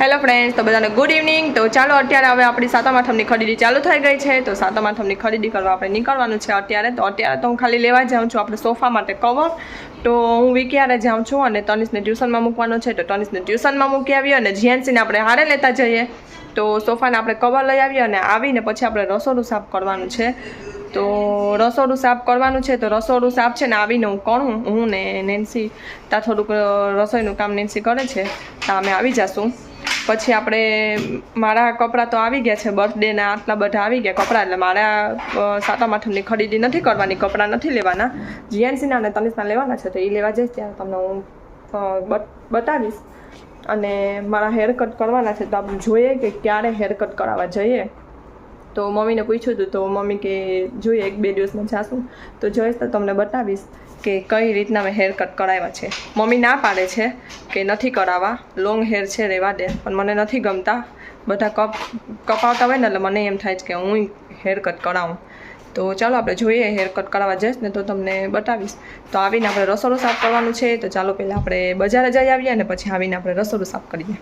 Hello friends તો બધાને good evening તો ચાલો, અત્યારે હવે આપણી સાતમ આઠમની ખરીદી ચાલુ થઈ ગઈ છે. તો સાતમ આઠમની ખરીદી કરવા આપણે નીકળવાનું છે અત્યારે. તો અત્યારે તો હું ખાલી લેવા જાઉં છું આપણે સોફા માટે કવર તો હું વિક્યારે જાઉં છું અને તનિષને ટ્યુશનમાં મૂકવાનો છે. તો તનિષને ટ્યુશનમાં મૂકી આવીએ અને જીએનસીને આપણે હારે લેતા જઈએ, તો સોફાને આપણે કવર લઈ આવીએ અને આવીને પછી આપણે રસોડું સાફ કરવાનું છે. તો રસોડું સાફ કરવાનું છે. તો રસોડું સાફ છે ને આવીને હું કરું હું ને નેન્સી ત્યાં થોડુંક રસોઈનું કામ નેન્સી કરે છે. તો અમે આવી જશું. પછી આપણે મારા કપડાં તો આવી ગયા છે બર્થડેના આટલા બધા આવી ગયા કપડાં, એટલે મારા સાતમ આઠમની ખરીદી નથી કરવાની, કપડાં નથી લેવાના. જીએનસીના અને તનિષના લેવાના છે, તો એ લેવા જઈશ ત્યારે તમને હું બતાવીશ. અને મારા હેર કટ કરવાના છે, તો આપણે જોઈએ કે ક્યારે હેર કટ કરાવવા જઈએ. તો મમ્મીને પૂછ્યું હતું, તો મમ્મી કે જોઈએ, એક બે દિવસમાં જાશું. તો જોઈશ તો તમને બતાવીશ. કે કઈ રીતના મેં હેર કટ કરાવ્યા છે. મમ્મી ના પાડે છે કે નથી કરાવવા લોંગ હેર છે રહેવા દે, પણ મને નથી ગમતા. બધા કપ, કપાવતા હોય ને એટલે મને એમ થાય છે કે હું હેર કટ કરાવું. તો ચાલો આપણે જોઈએ હેર કટ કરાવવા જઈશ ને તો તમને બતાવીશ. તો આવીને આપણે રસોડું સાફ કરવાનું છે, તો ચાલો પહેલાં આપણે બજારે જઈ આવીએ અને પછી આવીને આપણે રસોડું સાફ કરીએ.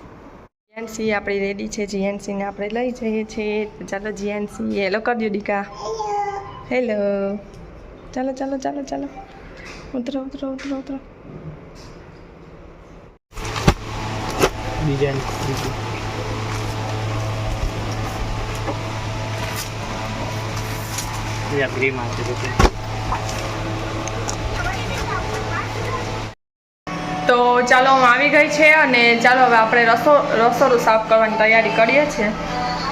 જીએનસી આપણી રેડી છે જીએનસીને આપણે લઈ જઈએ છીએ. તો ચાલો જીએનસી હેલો કરજો દીકા. હેલો ચાલો ચાલો ચાલો ચાલો. ઉતરો ઉતરો ઉતરો ઉતરો. ડિઝાઇન બીજું. ગ્રીમાં તો ચાલો હું આવી ગઈ છે અને ચાલો હવે આપણે રસો રસોડું સાફ કરવાની તૈયારી કરીએ છીએ.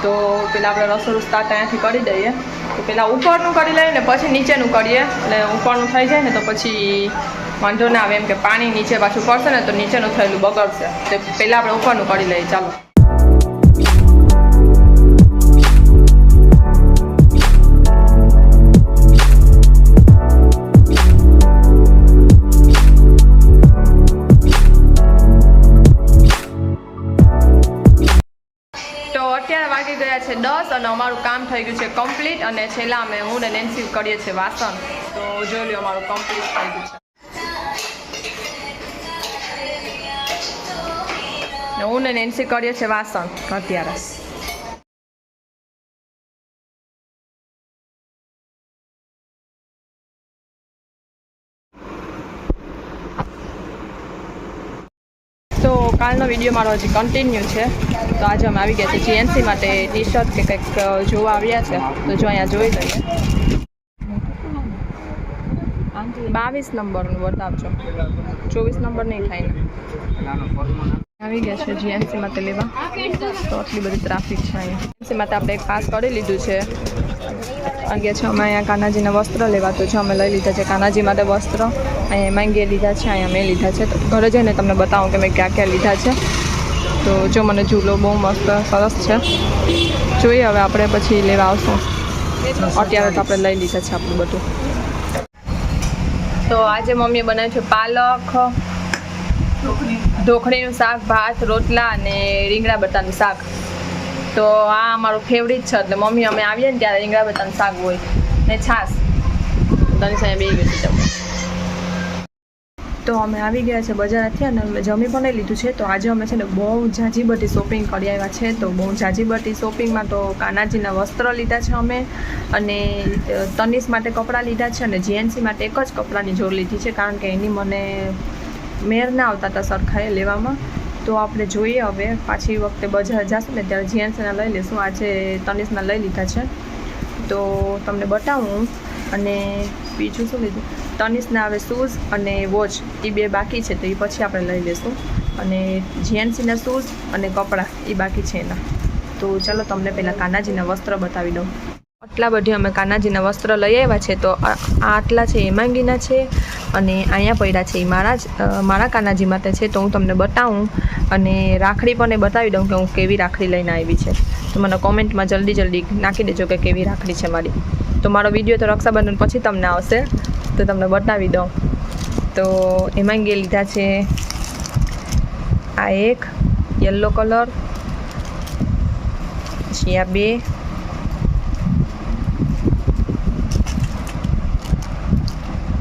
તો પહેલાં આપણે રસોડું સ્ટાર્ટ અહીંયાથી કરી દઈએ. તો પહેલાં ઉપરનું કરી લઈએ ને પછી નીચેનું કરીએ. એટલે ઉપરનું થઈ જાય ને તો પછી વાંધો ના આવે એમ કે પાણી નીચે પાછું પડશે ને તો નીચેનું થયેલું બગડશે. તો પહેલાં આપણે ઉપરનું કરી લઈએ. ચાલો. અને છેલ્લા અમે હું ને નેન્સી કરીએ છીએ વાસણ. તો જોઈ લો અમારું કમ્પ્લીટ થઈ ગયું છે. હું ને નેન્સી કરીએ છીએ વાસણ અત્યારે. તો કાલનો વીડિયો મારો હજી કન્ટિન્યુ છે. તો આજે અમે આવી ગયા છે જીએનસી માટે ટી શર્ટ કે કંઈક જોવા આવ્યા છે. તો જો અહીંયા જોઈ લઈએ. બાવીસ નંબરનું બતાવજો ચોવીસ નંબર નહીં થાય ને. આવી ગયા છે જીએનસી માટે લેવા. તો આટલી બધી ટ્રાફિક છે અહીંયા. જીએનસી માટે આપણે એક પાસ કરી લીધું છે. અને છે અમે અહીંયા કાનાજીના વસ્ત્ર લેવા. તો જો અમે લઈ લીધા છે કાનાજી માટે વસ્ત્ર. અહીંયા માંગીએ લીધા છે, અહીંયા મેં લીધા છે. તો ઘરે જઈને તમને બતાવું કે મેં ક્યાં ક્યાં લીધા છે. તો જો મને ઝૂલો બહુ મસ્ત, સરસ છે. જોઈએ હવે આપણે પછી લેવા આવશું. અત્યારે તો આપણે લઈ લીધા છે આપણું બધું. તો આજે મમ્મીએ બનાવ્યું છે પાલક, ઢોકળીનું શાક, ભાત, રોટલા અને રીંગણા બટાનું શાક. તો આ અમારું ફેવરિટ છે, એટલે મમ્મી અમે આવીએ ને ત્યારે રીંગણા બટાનું શાક હોય. ને છાશ. તની સામે બે ગયું છે તો અમે આવી ગયા છે બજારથી અને જમી પણ લઈ લીધું છે. તો આજે અમે છે ને બહુ ઝાઝી બધી શોપિંગ કરી આવ્યા છે. તો બહુ ઝાઝી બધી શોપિંગમાં તો કાનાજીના વસ્ત્ર લીધા છે અમે અને તનિષ માટે કપડાં લીધા છે અને જીએનસી માટે એક જ કપડાંની જોડ લીધી છે. કારણ કે એની મને મેર ના આવતા હતા સરખાએ લેવામાં. તો આપણે જોઈએ હવે, પાછી વખતે બજાર જશું ને ત્યારે જીએનસીના લઈ લઈશું આજે તનિષના લઈ લીધા છે. તો તમને બતાવું અને બીજું શું લીધું? તનિષના હવે શૂઝ અને વોચ એ બે બાકી છે, તો એ પછી આપણે લઈ લઈશું અને જીએનસીના શૂઝ અને કપડાં એ બાકી છે એના. તો ચાલો તમને પહેલાં કાનાજીના વસ્ત્ર બતાવી દઉં. આટલા બધી અમે કાનાજીના વસ્ત્ર લઈ આવ્યા છે, તો આ આટલા છે એ છે અને અહીંયા પડ્યા છે એ મારા જ મારા કાનાજી માટે છે, તો હું તમને બતાવું અને રાખડી પણ એ બતાવી દઉં કે હું કેવી રાખડી લઈને આવી છે. તો મને કોમેન્ટમાં જલ્દી જલ્દી નાખી દેજો કે કેવી રાખડી છે મારી. તો મારો વીડિયો તો રક્ષાબંધન પછી તમને આવશે. તો તમને બતાવી દઉં. તો એમાં ગે લીધા છે આ એક યલો કલર પછી આ બે,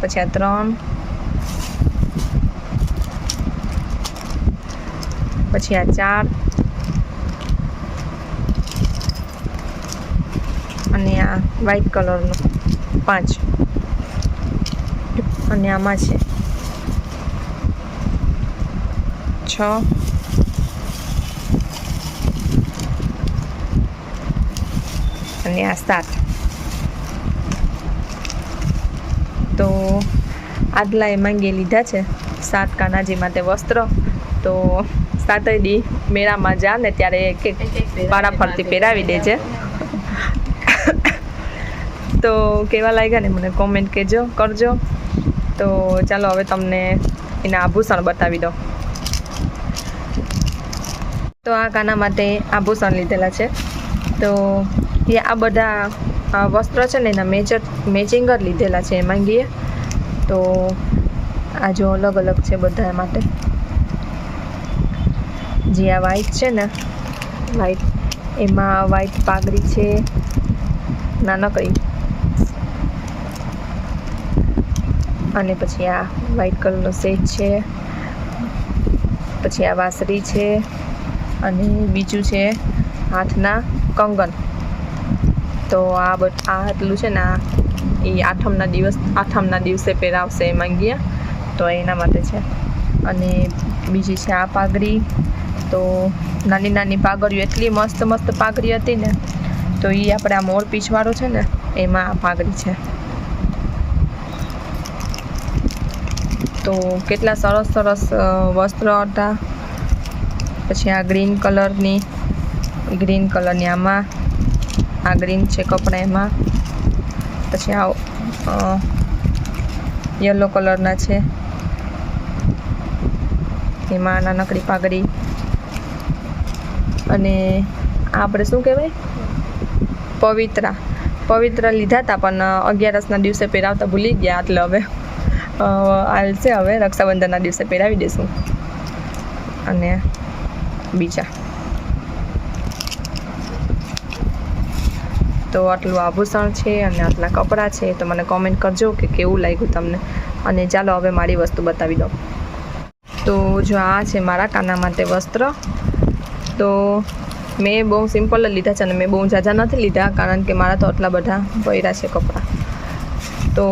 પછી આ ત્રણ, પછી આ ચાર, અને આ વ્હાઈટ કલરનો પાંચ. અને આમાં છે. છ. અને આ સાત. તો આદલાએ એ માંગી લીધા છે. સાત કાનાજી માટે વસ્ત્ર. તો સાતય દી મેળામાં જા ને ત્યારે એક એક પારા ફરતી પહેરાવી દેજે. તો કેવા લાગ્યા ને મને કોમેન્ટ કહેજો કરજો. તો ચાલો હવે તમને એના આભૂષણ બતાવી દો તો આ કાના માટે આભૂષણ લીધેલા છે. તો એ આ બધા વસ્ત્ર છે ને એના મેચર મેચિંગ જ લીધેલા છે એમાં ગીએ. તો આ જો અલગ અલગ છે બધા માટે. જે આ વ્હાઈટ છે ને વ્હાઈટ એમાં વ્હાઈટ પાઘડી છે, નાનકડી. અને પછી આ વ્હાઈટ કલરનો સેટ છે. પછી આ વાસરી છે અને બીજું છે હાથના કંગન. તો આ બધ, આ આટલું છે ને એ આઠમના દિવસ, આઠમના દિવસે પહેરાવશે એ માંગીએ. તો એના માટે છે. અને બીજી છે આ પાઘડી. તો નાની નાની પાઘડીઓ એટલી મસ્ત મસ્ત પાઘડી હતી ને, તો એ આપણે આ મોર પીછવાળો છે ને, એમાં આ પાઘડી છે. તો કેટલા સરસ સરસ વસ્ત્ર હતા. પછી આ ગ્રીન કલરની ગ્રીન કલરની આમાં, આ ગ્રીન છે કપડાં એમાં પછી આ યલો કલરના છે. એમાં નાનકડી પાઘડી. અને આપણે શું કહેવાય? પવિત્રા. પવિત્ર લીધા હતા, પણ અગિયારસના દિવસે પહેરાવતા ભૂલી ગયા, એટલે હવે હાલશે હવે, રક્ષાબંધનના દિવસે પહેરાવી દઈશું અને બીજા. તો આટલું આભૂષણ છે અને આટલા કપડાં છે, તો મને કોમેન્ટ કરજો કે કેવું લાગ્યું તમને. અને ચાલો હવે મારી વસ્તુ બતાવી દઉં. તો જો આ છે મારા કાના માટે વસ્ત્ર. તો મેં બહુ સિમ્પલ લીધા છે અને મેં બહુ ઝાઝા નથી લીધા, કારણ કે મારા તો આટલા બધા પહેર્યા છે કપડાં. તો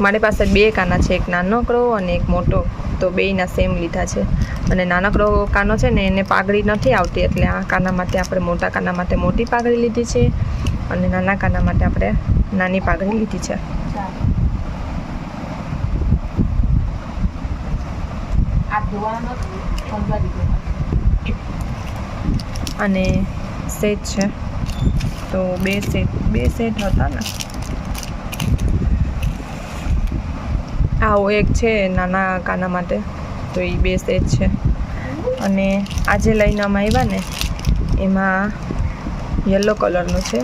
મારી પાસે બે કાના છે, એક નાનકડો અને એક મોટો. તો બેયના સેમ લીધા છે. અને નાનકડો કાનો છે ને, એને પાઘડી નથી આવતી, એટલે આ કાના માટે આપણે મોટા કાના માટે મોટી પાઘડી લીધી છે અને નાના કાના માટે આપણે નાની પાઘડી લીધી છે. અને સેટ છે. તો બે સેટ બે સેટ હતા ને. આવો એક છે નાના કાના માટે, તો એ બે સેટ છે. અને આજે લઈને અમે આવ્યા ને, એમાં યલો કલરનું છે.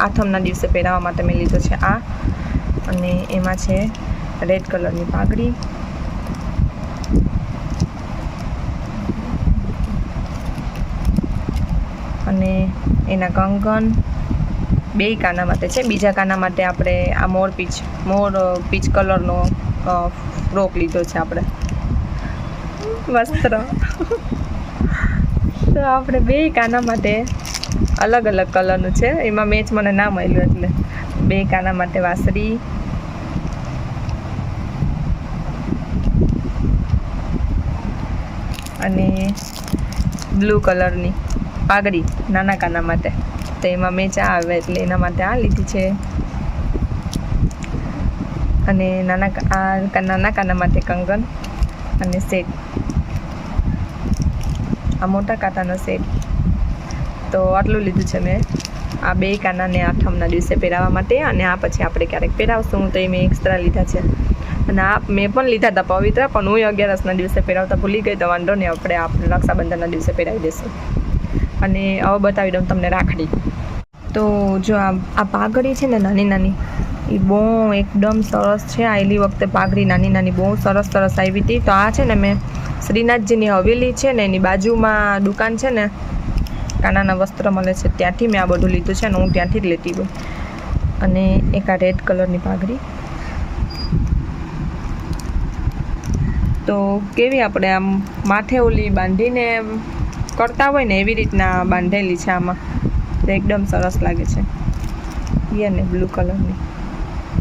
આઠમના દિવસે પહેરાવવા માટે મેં લીધો છે આ. અને એમાં છે રેડ કલરની પાઘડી. અને એના કંકન બે કાના માટે છે. બીજા કાના માટે આપણે આ મોર પીચ મોર પીચ કલરનો ફ્રોક લીધો છે આપણે. વસ્ત્ર. તો આપણે બે કાના માટે અલગ અલગ કલરનું છે. એમાં મેચ મને ના મળ્યું એટલે. બે કાના માટે વાસરી અને બ્લુ કલરની પાઘડી નાના કાના માટે. તો એમાં મેં ચા આવે એટલે એના માટે આ લીધી છે. અને નાના આ નાના કાના માટે કંગન અને સેટ. આ મોટા કાંટાનો સેટ. તો આટલું લીધું છે મેં. આ બે કાનાને આઠમના દિવસે પહેરાવવા માટે અને આ પછી આપણે ક્યારેક પહેરાવશું. તો એ મેં એક્સ્ટ્રા લીધા છે. અને આ મેં પણ લીધા હતા પવિત્ર, પણ હું અગિયારસના દિવસે પહેરાવતા ભૂલી ગઈ તો વાંધો નહીં. આપણે આપણે રક્ષાબંધનના દિવસે પહેરાવી દઈશું અને હવે બતાવી દઉં તમને રાખડી. તો જો આ પાઘડી છે ને નાની નાની એ બહુ એકદમ સરસ છે. આવેલી વખતે પાઘડી નાની નાની બહુ સરસ સરસ આવી હતી તો આ છે ને મેં શ્રીનાથજીની હવેલી છે ને, એની બાજુમાં દુકાન છે ને, કાનાના વસ્ત્ર મળે છે. ત્યાંથી મેં આ બધું લીધું છે ને, હું ત્યાંથી જ લેતી હોય અને એક આ રેડ કલરની પાઘડી. તો કેવી આપણે આમ માથે ઓલી બાંધીને કરતા હોય ને, એવી રીતના બાંધેલી છે આમાં. તો એકદમ સરસ લાગે છે. યને બ્લુ કલરની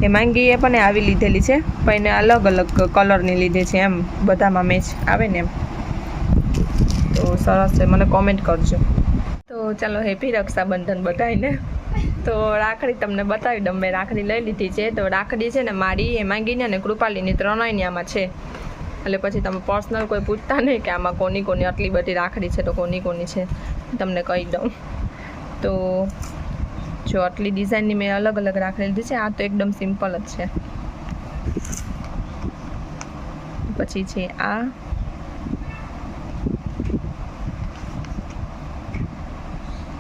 એ માંગી એ પણ આવી લીધેલી છે, પણ એને અલગ અલગ કલરની લીધે છે એમ, બધામાં મેચ આવે ને એમ. તો સરસ છે, મને કોમેન્ટ કરજો. તો ચાલો હેપી રક્ષાબંધન બધાને તો રાખડી તમને બતાવી દઉં, મેં રાખડી લઈ લીધી છે. તો રાખડી છે ને મારી, એ માંગીને અને કૃપાલીની ત્રણેયની આમાં છે. એટલે પછી તમે પર્સનલ કોઈ પૂછતા નહીં કે આમાં કોની કોની આટલી બધી રાખડી છે, તો કોની કોની છે, તમને કહી દઉં. તો જો આટલી ડિઝાઇનની મેં અલગ અલગ રાખી લીધી છે. આ તો એકદમ સિમ્પલ જ છે. પછી છે આ.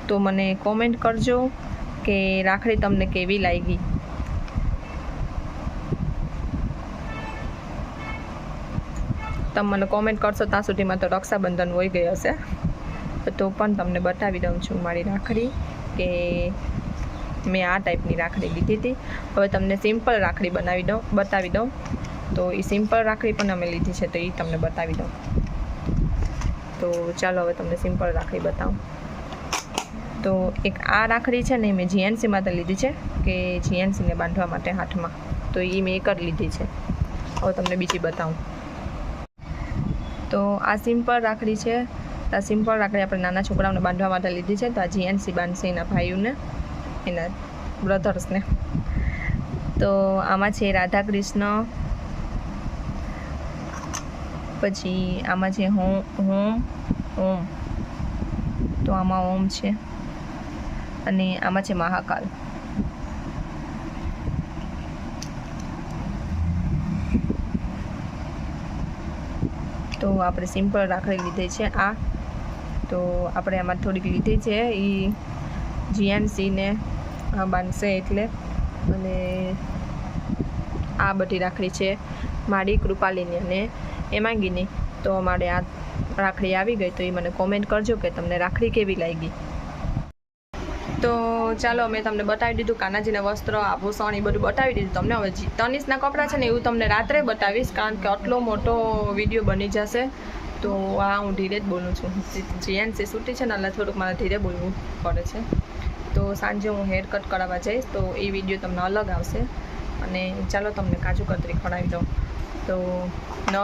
તો મને કોમેન્ટ કરજો કે રાખડી તમને કેવી લાગી. તમે મને કોમેન્ટ કરશો ત્યાં સુધીમાં તો રક્ષાબંધન હોઈ ગઈ હશે. તો પણ તમને બતાવી દઉં છું મારી રાખડી કે મેં આ ટાઈપની રાખડી લીધી હતી. હવે તમને સિમ્પલ રાખડી બનાવી દઉં, બતાવી દઉં. તો એ સિમ્પલ રાખડી પણ અમે લીધી છે, તો એ તમને બતાવી દઉં. તો ચાલો હવે તમને સિમ્પલ રાખડી બતાવું. તો એક આ રાખડી છે ને મેં જીએનસી તો લીધી છે, કે જીએનસીને બાંધવા માટે હાથમાં. તો એ મેં એક જ લીધી છે. હવે તમને બીજી બતાવું. તો આ સિમ્પલ રાખડી છે આ સિમ્પલ, રાખડી આપણે નાના છોકરાઓને બાંધવા માટે લીધી છે. તો આ જીએનસી બાંધશે એના ભાઈઓને, એના બ્રધર્સને તો આમાં છે રાધા કૃષ્ણ પછી આમાં છે હોમ હોમ ઓમ. તો આમાં ઓમ છે. અને આમાં છે મહાકાલ. તો આપણે સિમ્પલ રાખડી લીધી છે. આ તો આપણે આમાં થોડીક લીધી છે. એ જીએનસીને બાંધશે એટલે. અને આ બધી રાખડી છે. મારી કૃપાલીની અને એમાંગીની તો અમારે આ રાખડી આવી ગઈ તો એ મને કોમેન્ટ કરજો કે તમને રાખડી કેવી લાગી. તો ચાલો મેં તમને બતાવી દીધું, કાનાજીના વસ્ત્ર આભૂષણ એ બધું બતાવી દીધું તમને. હવે તનિષના કપડાં છે ને એવું તમને રાત્રે બતાવીશ, કારણ કે આટલો મોટો વીડિયો બની જશે. તો આ હું ધીરે જ બોલું છું. જીએનસી સૂટી છે ને એટલે થોડુંક મારે ધીરે બોલવું પડે છે. તો સાંજે હું હેર કટ કરાવવા જઈશ તો એ વીડિયો તમને અલગ આવશે. અને ચાલો તમને કાજુ કતરી ખવડાવી દઉં. તો ન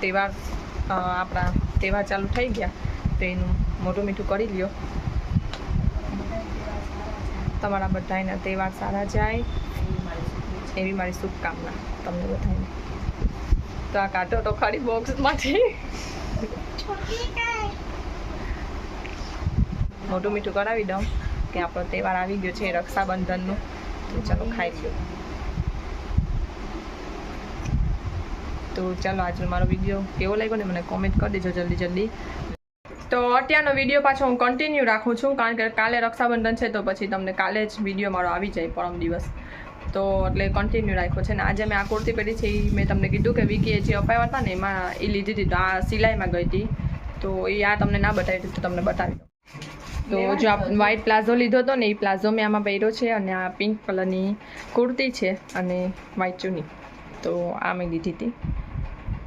તહેવાર આપણા તહેવાર ચાલુ થઈ ગયા તો એનું મોટું મીઠું કરી લ્યો. તમારા બધાના તહેવાર સારા જાય. એવી મારી શુભકામના તમને બધાને. તો આ કાઢો તો ખરી બોક્સમાંથી મોટું મીઠું કરાવી દઉં કે આપણો તહેવાર આવી ગયો છે રક્ષાબંધનનું. તો ચાલો ખાઈ લો તો ચાલો આજનો મારો વીડિયો કેવો લાગ્યો ને મને કોમેન્ટ કરી દેજો જલ્દી જલ્દી. તો અત્યારનો વીડિયો પાછો હું કન્ટિન્યુ રાખું છું, કારણ કે કાલે રક્ષાબંધન છે તો પછી તમને કાલે જ વીડિયો મારો આવી જાય પરમ દિવસ. તો એટલે કન્ટિન્યુ રાખ્યો છે ને આજે મેં આ કુર્તી પહેરી છે એ મેં તમને કીધું કે વિકીએ જે અપાવ્યા હતા ને એમાં એ લીધી હતી. તો આ સિલાઈમાં ગઈ હતી. તો એ આ તમને ના બતાવી દીધું તો તમને બતાવી તો જો આ વ્હાઈટ પ્લાઝો લીધો હતો ને એ પ્લાઝો મેં આમાં પહેર્યો છે અને આ પિંક કલરની કુર્તી છે અને વ્હાઈટ ચૂની. તો આ મેં લીધી હતી.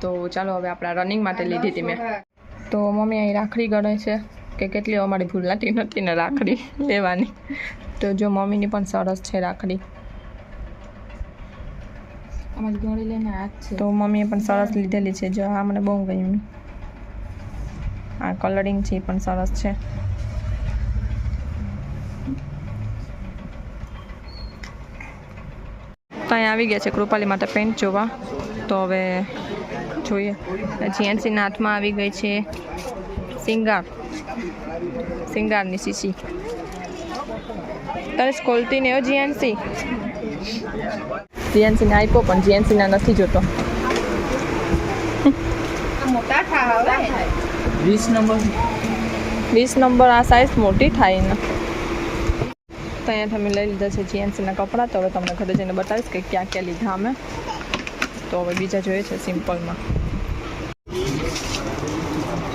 તો ચાલો હવે આપણા રનિંગ માટે લીધી હતી મેં. તો મમ્મી અહીં રાખડી ગણે છે કે કેટલી અમારી ભૂલાતી નથી ને રાખડી લેવાની. તો જો મમ્મીની પણ સરસ છે રાખડી. તો મમ્મીએ પણ સરસ લીધેલી છે. જો, આ મને બહુ ગયું આ કલરિંગ છે પણ સરસ છે. તો આવી ગયા છે કૃપાલી માટે પેન્ટ જોવા. તો હવે જોઈએ. જીએનસીના હાથમાં આવી ગઈ છે સિંગાર. સિંગારની શીશી. તારે સ્કોલતી ને જીએનસી જીએનસીને આપ્યો પણ જીએનસીના નથી જોતો. વીસ નંબર. વીસ નંબર આ સાઇઝ મોટી થાય ને તો અહીંયા તમે લઈ લીધા છે જીએનસીના કપડાં. તો હવે તમને ઘરે જઈને બતાવીશ કે ક્યાં ક્યાં લીધા અમે. તો હવે બીજા જોઈએ છે સિમ્પલમાં.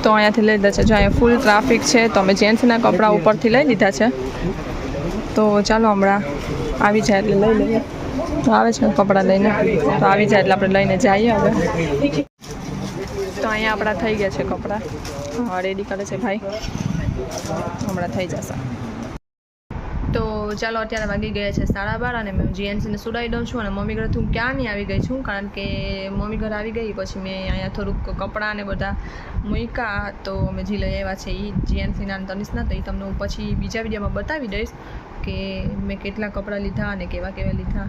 તો અહીંયાથી લઈ લીધા છે. જો અહીંયા ફૂલ ટ્રાફિક છે તો અમે જેન્ટ્સના કપડાં ઉપરથી લઈ લીધા છે. તો ચાલો હમણાં આવી જાય એટલે લઈ લઈએ. તો આવે છે કપડાં લઈને. તો આવી જાય એટલે આપણે લઈને જઈએ હવે. તો અહીંયા આપણા થઈ ગયા છે કપડાં. રેડી કરે છે ભાઈ. હમણાં થઈ જશે. તો ચાલો અત્યારે વાગી ગયા છે સાડા બાર અને મેં જીએનસીને સુડાવી દઉં છું અને મમ્મી ઘરે હું ક્યાંની આવી ગઈ છું કારણ કે મમ્મી ઘરે આવી ગઈ, પછી મેં અહીંયા થોડુંક કપડાં ને બધા મૂક્યા. તો અમે જે લઈ આવ્યા છે એ જીએનસીના તનિષના. તો એ તમને પછી બીજા વિડીયોમાં બતાવી દઈશ કે મેં કેટલા કપડાં લીધા અને કેવા કેવા લીધા.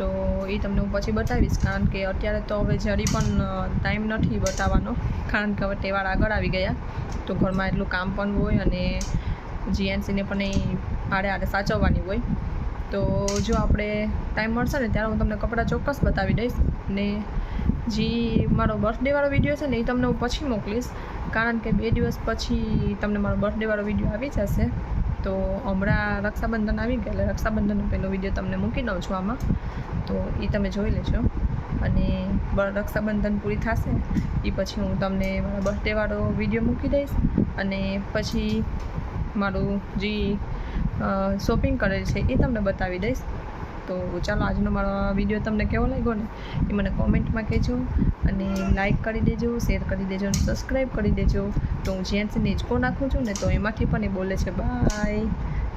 તો એ તમને હું પછી બતાવીશ. કારણ કે અત્યારે તો હવે જરી પણ ટાઈમ નથી બતાવવાનો. કારણ કે હવે તહેવાર આગળ આવી ગયા. તો ઘરમાં એટલું કામ પણ હોય અને જીએનસીને પણ એ આડે આડે સાચવવાની હોય. તો જો આપણે ટાઈમ મળશે ને ત્યારે હું તમને કપડાં ચોક્કસ બતાવી દઈશ. ને જે મારો બર્થડેવાળો વીડિયો છે ને એ તમને હું પછી મોકલીશ. કારણ કે બે દિવસ પછી તમને મારો બર્થડેવાળો વીડિયો આવી જશે. તો હમણાં રક્ષાબંધન આવી ગયા, એટલે રક્ષાબંધનનો પહેલો વીડિયો તમને મૂકી દઉં છું આમાં. તો એ તમે જોઈ લેજો. અને રક્ષાબંધન પૂરી થશે એ પછી હું તમને મારા બર્થડેવાળો વીડિયો મૂકી દઈશ. અને પછી મારું જે શોપિંગ કરેલ છે એ તમને બતાવી દઈશ. તો ચાલો આજનો મારો વીડિયો તમને કેવો લાગ્યો ને એ મને કોમેન્ટમાં કહેજો અને લાઇક કરી દેજો શેર કરી દેજો અને સબસ્ક્રાઈબ કરી દેજો. તો હું જ્યાંથી હિંચકો નાખું છું ને તો એમાંથી પણ એ બોલે છે બાય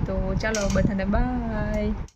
તો ચાલો બધાને બાય